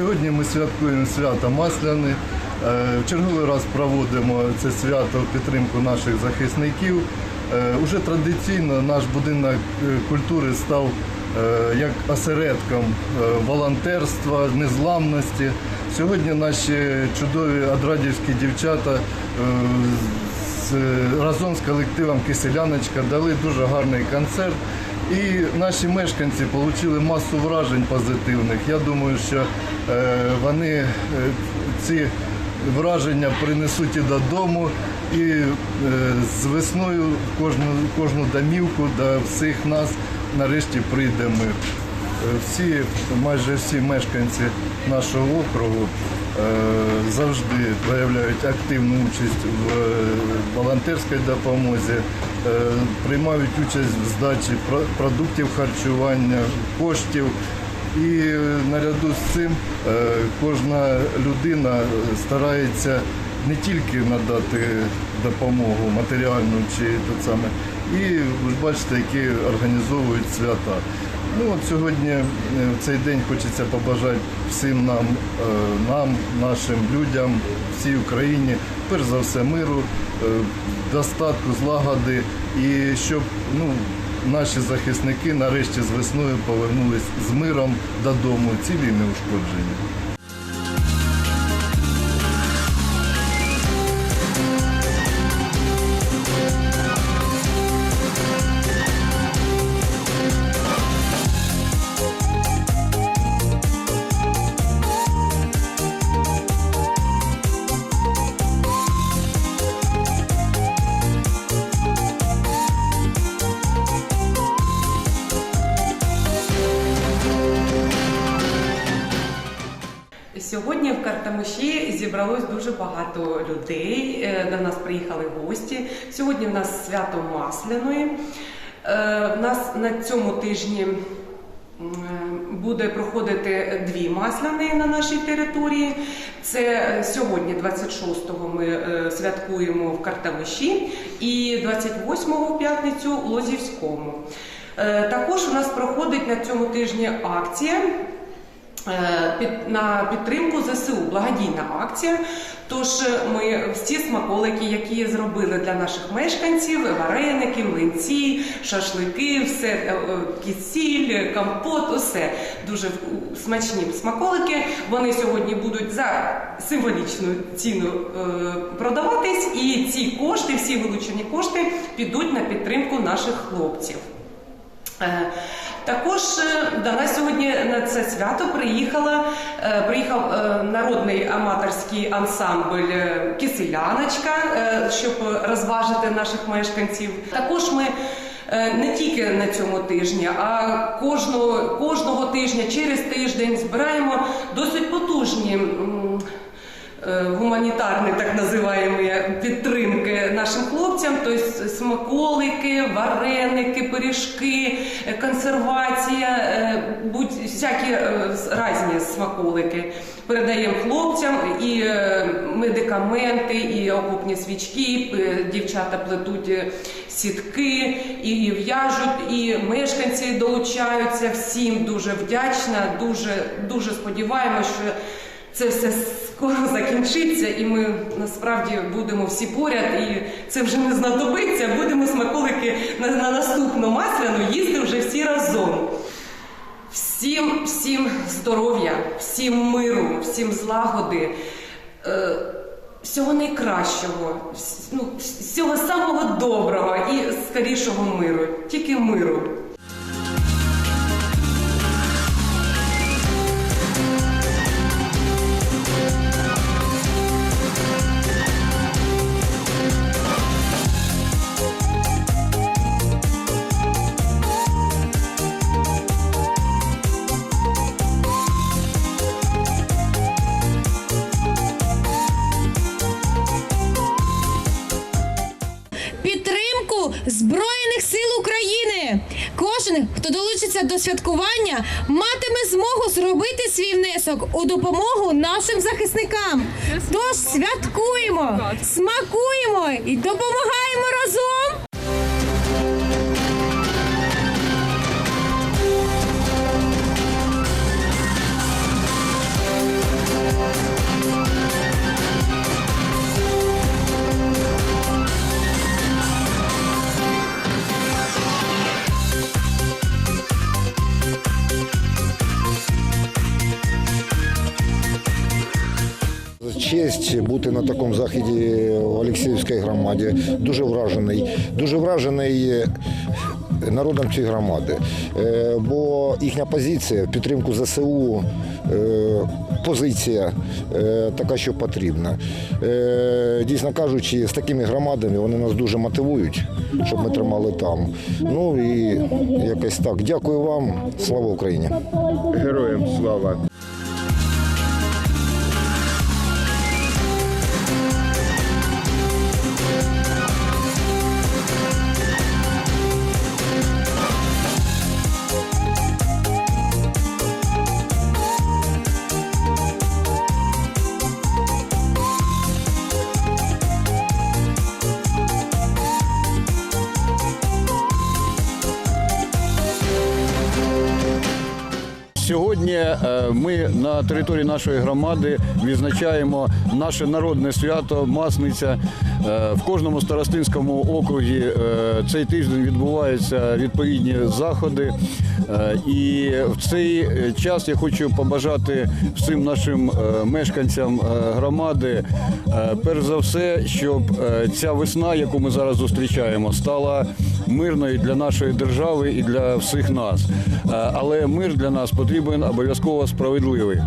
Сьогодні ми святкуємо свято Масляне. Е, В черговий раз проводимо це свято в підтримку наших захисників. Е, Уже традиційно наш будинок е, культури став як осередком волонтерства, незламності. Сьогодні наші чудові адрадівські дівчата разом з колективом Киселяночка дали дуже гарний концерт. І наші мешканці отримали масу вражень позитивних. Я думаю, що е, вони е, ці враження принесуть і додому, і е, з весною кожну, кожну домівку до всіх нас нарешті прийде мир. Е, Всі, майже всі мешканці нашого округу е, завжди проявляють активну участь в е, волонтерській допомозі, приймають участь в здачі продуктів харчування, коштів. І наряду з цим кожна людина старається не тільки надати допомогу матеріальну чи те саме, і ви бачите, які організовують свята. Ну от сьогодні е, в цей день хочеться побажати всім нам, е, нам, нашим людям, всій Україні, перш за все, миру, е, достатку, злагоди і щоб ну, наші захисники нарешті з весною повернулись з миром додому, цілі і неушкоджені. В зібралось дуже багато людей. Е, До нас приїхали гості. Сьогодні в нас свято Масляної. Е, В нас на цьому тижні буде проходити дві масляни на нашій території. Це е, сьогодні, 26-го, ми е, святкуємо в Картамиші і 28-го в п'ятницю у Лозівському. Е, Також у нас проходить на цьому тижні акція. Е, під, на підтримку ЗСУ, благодійна акція. Тож е, ми всі смаколики, які зробили для наших мешканців, вареники, млинці, шашлики, все е, е, компот, усе дуже смачні смаколики. Вони сьогодні будуть за символічну ціну продаватись, і ці кошти, всі вилучені кошти, підуть на підтримку наших хлопців. Е, Також е, до нас сьогодні на це свято приїхала, е, приїхав народний аматорський ансамбль Киселяночка, щоб розважити наших мешканців. Також ми не тільки на цьому тижні, а кожного, кожного тижня через тиждень збираємо досить потужні. Е, Гуманітарні так називаємо підтримки нашим хлопцям, тобто смаколики, вареники, пиріжки, е, консервація, е, будь всякі різні смаколики. Передаємо хлопцям і медикаменти, і окупні свічки, дівчата плетуть сітки і в'яжуть, і мешканці долучаються. Всім дуже вдячна, дуже, дуже сподіваємося, що це все скоро закінчиться, і ми насправді будемо всі поряд, і це вже не знадобиться. Будемо смаколики на, на наступну масляну їсти вже всі разом. Всім, всім здоров'я, всім миру, всім злагоди, е, всього найкращого, ну, всього самого доброго і скорішого миру, тільки миру. Долучиться до святкування, матиме змогу зробити свій внесок у допомогу нашим захисникам. Тож святкуємо, смакуємо і допомагаємо разом. Честь бути на такому заході в Олексіївській громаді. Дуже вражений. Дуже вражений е, народом цієї громади. Е, Бо їхня позиція в підтримку ЗСУ, е, позиція така, що потрібна. Дійсно кажучи, з такими громадами вони нас дуже мотивують, щоб ми тримали там. Ну і якось так. Дякую вам. Слава Україні! Героям слава! Сьогодні е, ми на території нашої громади відзначаємо наше народне свято Масниця. Е, В кожному старостинському округі е, цей тиждень відбуваються відповідні заходи. І в цей час я хочу побажати всім нашим мешканцям громади, перш за все, щоб ця весна, яку ми зараз зустрічаємо, стала мирною для нашої держави і для всіх нас. Але мир для нас потрібен обов'язково справедливий.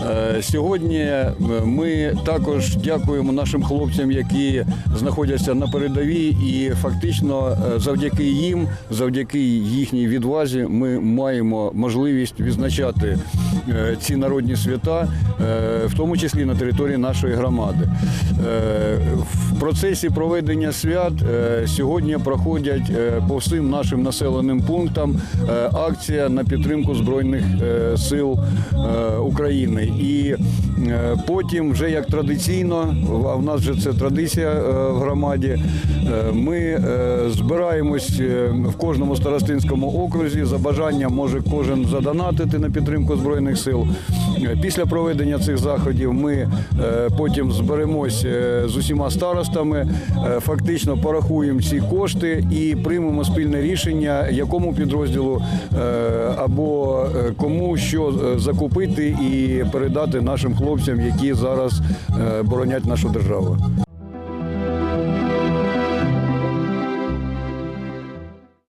Е, Сьогодні е, ми також дякуємо нашим хлопцям, які знаходяться на передовій, і фактично е, завдяки їм, завдяки їхній відвазі, ми маємо можливість відзначати ці народні свята, в тому числі на території нашої громади. В процесі проведення свят сьогодні проходять по всім нашим населеним пунктам акція на підтримку Збройних е, сил е, України. І е, потім, вже як традиційно, а в нас вже це традиція е, в громаді. Ми збираємось в кожному старостинському окрузі. За бажанням може кожен задонатити на підтримку збройних сил. Після проведення цих заходів ми е, потім зберемось е, з усіма старостами, е, фактично порахуємо ці кошти і приймемо спільне рішення, якому підрозділу або кому що закупити і передати нашим хлопцям, які зараз боронять нашу державу.